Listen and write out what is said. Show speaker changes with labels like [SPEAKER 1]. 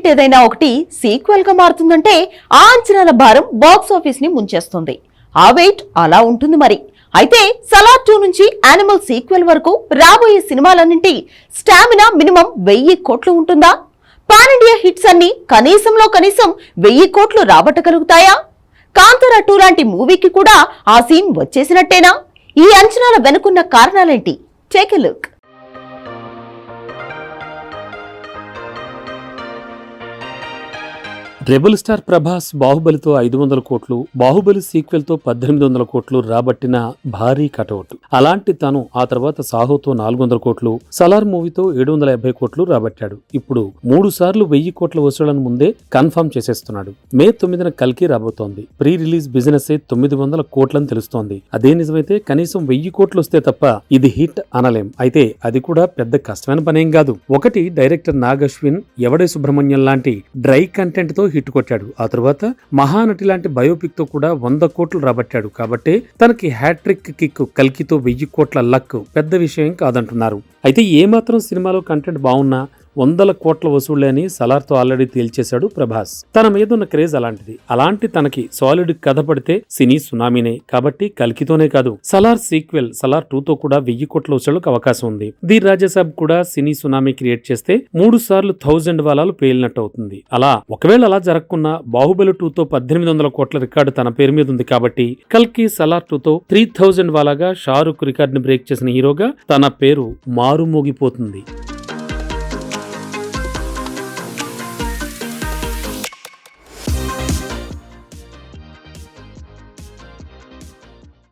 [SPEAKER 1] Hit ఏదైనా ఒకటి సీక్వెల్గా మారుతుందంటే ఆ అంచనాల భారం బాక్స్ ఆఫీస్ని ముంచేస్తుంది. ఆ వెయిట్ అలా ఉంటుంది మరి. అయితే సలార్ టూ నుంచి యానిమల్ సీక్వెల్ వరకు రాబోయే సినిమాలన్నింటి స్టామినా మినిమం వెయ్యి కోట్లు ఉంటుందా? పాన్ ఇండియా హిట్స్ అన్ని కనీసంలో కనీసం వెయ్యి కోట్లు రాబట్టగలుగుతాయా? కాంతారా టూ లాంటి మూవీకి కూడా ఆ సీన్ వచ్చేసినట్టేనా? ఈ అంచనాల వెనుకున్న కారణాలేంటి? Take a look
[SPEAKER 2] rebel star Prabhas బాహుబలితో ఐదు వందల కోట్లు బాహుబలి సీక్వెల్తో పద్దెనిమిది వందల కోట్లు రాబట్టిన భారీ కటౌట్. అలాంటి తను ఆ తర్వాత సాహోతో నాలుగు వందల కోట్లు సలార్ మూవీతో ఏడు వందల యాభై కోట్లు రాబట్టాడు. ఇప్పుడు మూడు సార్లు వెయ్యి కోట్ల వసూళ్ళను ముందే కన్ఫర్మ్ చేసేస్తున్నాడు. మే తొమ్మిదిన కల్కి రాబోతోంది. ప్రీ రిలీజ్ బిజినెస్ ఏ తొమ్మిది వందల కోట్లని తెలుస్తోంది. అదే నిజమైతే కనీసం వెయ్యి కోట్లు వస్తే తప్ప ఇది హిట్ అనలేం. అయితే అది కూడా పెద్ద కష్టమైన పనేం కాదు. ఒకటి డైరెక్టర్ నాగ్ అశ్విన్ ఎవడే సుబ్రహ్మణ్యం లాంటి డ్రై కంటెంట్తో హిట్ కొట్టాడు ఆ తర్వాత మహానటి లాంటి బయోపిక్తో కూడా వంద కోట్లు రాబట్టాడు. కాబట్టి తనకి హ్యాట్రిక్ కిక్ కల్కితో వెయ్యి కోట్ల లక్ పెద్ద విషయం కాదంటున్నారు. అయితే ఏమాత్రం సినిమాలో కంటెంట్ బాగున్నా వందల కోట్ల వసూళ్ళేని సలార్తో ఆల్రెడీ తేల్చేశాడు ప్రభాస్. తన మీదున్న క్రేజ్ అలాంటిది. అలాంటి తనకి సాలిడ్ కథ పడితే సినీ సునామీనే. కాబట్టి కల్కితోనే కాదు సలార్ సీక్వెల్ సలార్ టూతో కూడా వెయ్యి కోట్ల వసూళ్ళకు అవకాశం ఉంది. ది రాజాసాబ్ కూడా సినీ సునామీ క్రియేట్ చేస్తే మూడు సార్లు థౌజండ్ వాలాలు పేలినట్టు అవుతుంది అలా ఒకవేళ అలా జరగకున్నా బాహుబలి టూతో పద్దెనిమిది వందల కోట్ల రికార్డు తన పేరు మీద ఉంది కాబట్టి కల్కి సలార్ టూతో త్రీ థౌజండ్ వాలాగా షారుఖ్ రికార్డుని బ్రేక్ చేసిన హీరోగా తన పేరు మారుమోగిపోతుంది.